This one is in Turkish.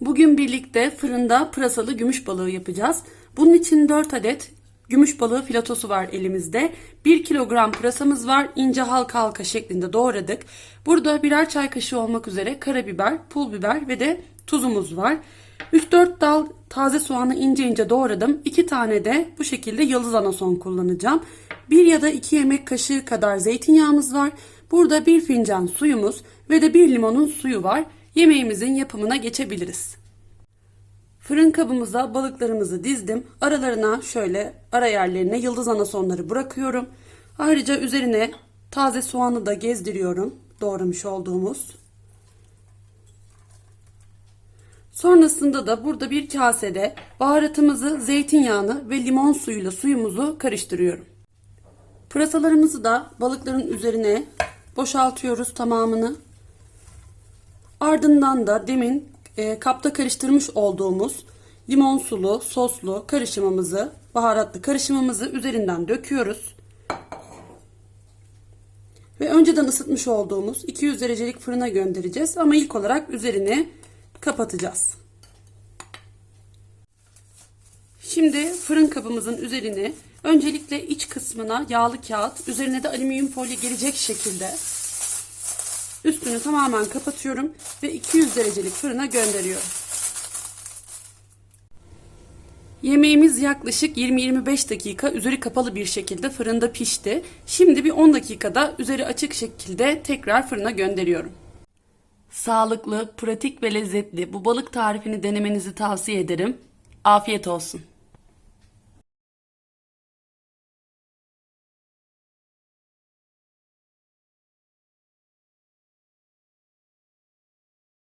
Bugün birlikte fırında pırasalı gümüş balığı yapacağız. Bunun için 4 adet gümüş balığı filatosu var elimizde. 1 kilogram pırasamız var. İnce halka halka şeklinde doğradık. Burada birer çay kaşığı olmak üzere karabiber, pul biber ve de tuzumuz var. 3-4 dal taze soğanı ince ince doğradım. 2 tane de bu şekilde yıldız anason kullanacağım. 1 ya da 2 yemek kaşığı kadar zeytinyağımız var. Burada 1 fincan suyumuz ve de 1 limonun suyu var. Yemeğimizin yapımına geçebiliriz. Fırın kabımıza balıklarımızı dizdim. Aralarına şöyle ara yerlerine yıldız anasonları bırakıyorum. Ayrıca üzerine taze soğanı da gezdiriyorum. Doğramış olduğumuz. Sonrasında da burada bir kasede baharatımızı, zeytinyağını ve limon suyuyla suyumuzu karıştırıyorum. Pırasalarımızı da balıkların üzerine boşaltıyoruz tamamını. Ardından da demin e, kapta karıştırmış olduğumuz limon sulu, soslu karışımımızı, baharatlı karışımımızı üzerinden döküyoruz. Ve önceden ısıtmış olduğumuz 200 derecelik fırına göndereceğiz ama ilk olarak üzerini kapatacağız. Şimdi fırın kabımızın üzerini öncelikle iç kısmına yağlı kağıt, üzerine de alüminyum folyo gelecek şekilde üstünü tamamen kapatıyorum ve 200 derecelik fırına gönderiyorum. Yemeğimiz yaklaşık 20-25 dakika üzeri kapalı bir şekilde fırında pişti. Şimdi bir 10 dakikada üzeri açık şekilde tekrar fırına gönderiyorum. Sağlıklı, pratik ve lezzetli bu balık tarifini denemenizi tavsiye ederim. Afiyet olsun.